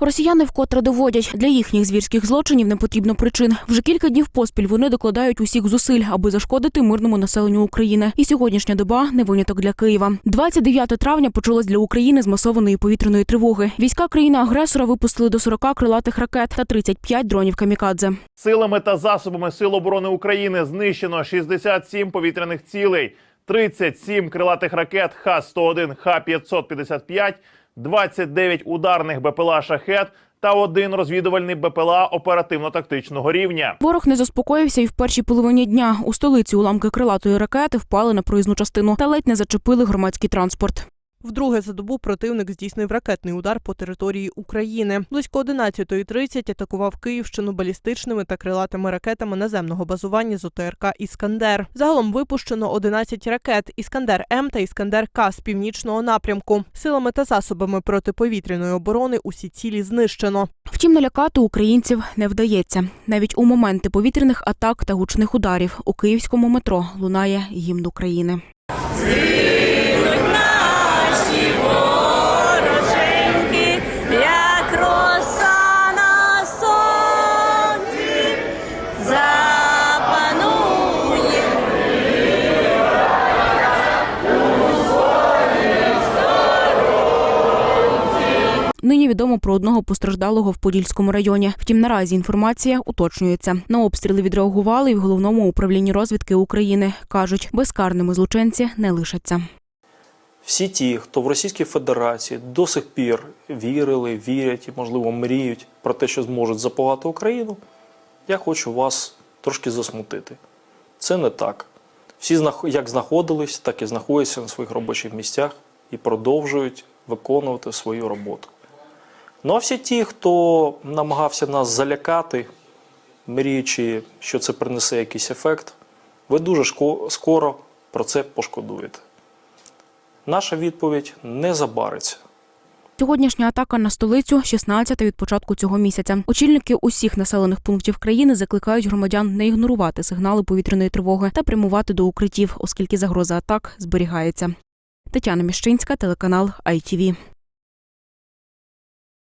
Росіяни вкотре доводять, для їхніх звірських злочинів не потрібно причин. Вже кілька днів поспіль вони докладають усіх зусиль, аби зашкодити мирному населенню України. І сьогоднішня доба не виняток для Києва. 29 травня почалось для України з масованої повітряної тривоги. Війська країни-агресора випустили до 40 крилатих ракет та 35 дронів камікадзе. Силами та засобами Сил оборони України знищено 67 повітряних цілей, 37 крилатих ракет Х-101, Х-555, 29 ударних БПЛА «Шахет» та один розвідувальний БПЛА оперативно-тактичного рівня. Ворог не заспокоївся і в першій половині дня. У столиці уламки крилатої ракети впали на проїзну частину та ледь не зачепили громадський транспорт. Вдруге за добу противник здійснив ракетний удар по території України. Близько 11.30 атакував Київщину балістичними та крилатими ракетами наземного базування з ОТРК Іскандер. Загалом випущено 11 ракет Іскандер М та Іскандер К з північного напрямку. Силами та засобами протиповітряної оборони усі цілі знищено. Втім, налякати українців не вдається. Навіть у моменти повітряних атак та гучних ударів у київському метро лунає гімн України. Нині відомо про одного постраждалого в Подільському районі. Втім, наразі інформація уточнюється. На обстріли відреагували і в головному управлінні розвідки України. кажуть, безкарними злочинці не лишаться. Всі ті, хто в Російській Федерації до сих пір вірили, вірять і, можливо, мріють про те, що зможуть запугати Україну, я хочу вас трошки засмутити. Це не так. Всі як знаходились, так і знаходяться на своїх робочих місцях і продовжують виконувати свою роботу. Ну а всі ті, хто намагався нас залякати, мріючи, що це принесе якийсь ефект, ви дуже скоро про це пошкодуєте. Наша відповідь не забариться. Сьогоднішня атака на столицю 16-та від початку цього місяця. Очільники усіх населених пунктів країни закликають громадян не ігнорувати сигнали повітряної тривоги та прямувати до укриттів, оскільки загроза атак зберігається. Тетяна Міщинська, телеканал ITV.